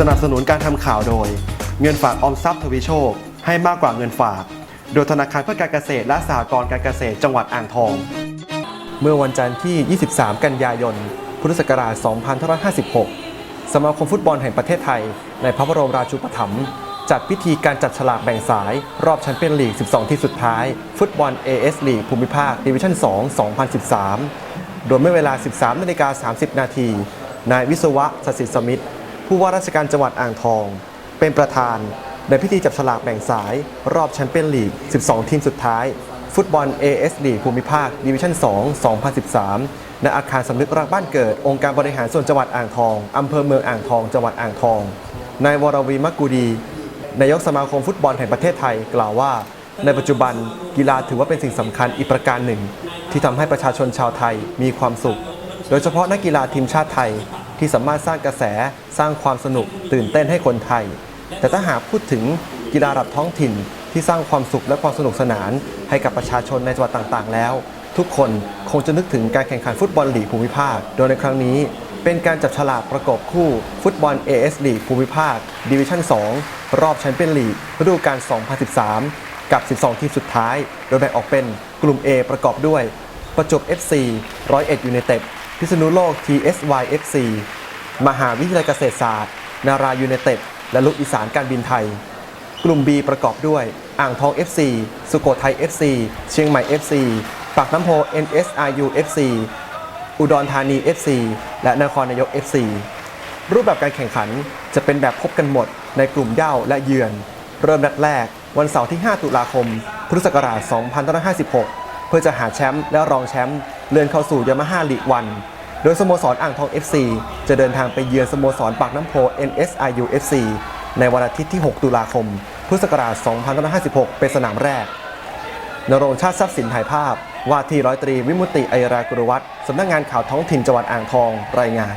สนับสนุนการทำข่าวโดย เงินฝากออมทรัพย์ทวีโชค ให้มากกว่าเงินฝาก โดยธนาคารเพื่อการเกษตรและสหกรณ์การเกษตรจังหวัดอ่างทอง เมื่อวันจันทร์ที่ 23 กันยายน พุทธศักราช 2556 สมาคมฟุตบอลแห่งประเทศไทย ในพระบรมราชูปถัมภ์จัดพิธีการจัดฉลากแบ่งสาย รอบแชมเปี้ยนลีก 12 ที่สุดท้าย ฟุตบอล AS ลีกภูมิภาคดิวิชั่น 2 2013 โดยเมื่อเวลา 13นาฬิกา30 นาที นายวิศวะสศิสมิทธิ์ ผู้ว่าราชการจังหวัดอ่างทอง เป็นประธานในพิธีจับฉลากแบ่งสาย รอบแชมเปี้ยนลีก 12 ทีมสุดท้าย ฟุตบอล AS ลีกภูมิภาคดิวิชั่น 2 2013 ณอาคารสำนึกรักบ้านเกิด องค์การบริหารส่วนจังหวัดอ่างทองอำเภอเมืองอ่างทองจังหวัดอ่างทองนายวรวีมักกูดีนายกสมาคมฟุตบอลแห่งประเทศไทยกล่าวว่า ในปัจจุบันกีฬาถือว่าเป็นสิ่งสำคัญอีกประการหนึ่ง ที่ทำให้ประชาชนชาวไทยมีความสุข โดยเฉพาะนักกีฬาทีมชาติไทย ที่สามารถสร้างกระแสสร้างความสนุกตื่นเต้นให้คนไทย แต่ถ้าหากพูดถึงกีฬาระดับท้องถิ่น ที่สร้างความสุขและความสนุกสนานให้กับประชาชนในจังหวัดต่างๆ แล้ว ทุกคนคงจะนึกถึงการแข่งขันฟุตบอลลีกภูมิภาค โดยในครั้งนี้เป็นการจับฉลากประกบคู่ฟุตบอล AS ลีกภูมิภาคดิวิชั่น 2 รอบแชมเปี้ยนลีกฤดูกาล 2013 กับ 12 ทีมสุดท้าย โดยแบ่งออกเป็นกลุ่ม A ประกอบด้วย ประจวบ FC ร้อยเอ็ดยูไนเต็ด พิษณุโลก TSY FC มหาวิทยาลัยเกษตรศาสตร์ นารายูไนเต็ด และลูกอีสานการบินไทย กลุ่ม B ประกอบด้วย อ่างทอง FC สุโขทัย FC เชียงใหม่ FC ปากน้ำโพ NSRU FC อุดรธานี FC และนครนายก FC รูปแบบการแข่งขันจะเป็นแบบพบกันหมดในกลุ่มเย้าและเยือน เริ่มนัดแรก วันเสาร์ที่ 5 ตุลาคม พุทธศักราช 2556 เพื่อจะหาแชมป์และรองแชมป์ เลื่อนเข้าสู่ยามาฮ่าลีกวัน โดยสโมสรอ่างทอง FC จะเดินทางไปเยือนสโมสรปากน้ำโพ NSIU FC ในวันอาทิตย์ที่ 6 ตุลาคม พุทธศักราช 2556 เป็นสนามแรก นรงชาติทรัพย์สินถ่ายภาพ ว่าที่ร้อยตรีวิมุตติไอรากุรวัตรสำนักงานข่าวท้องถิ่นจังหวัดอ่างทองรายงาน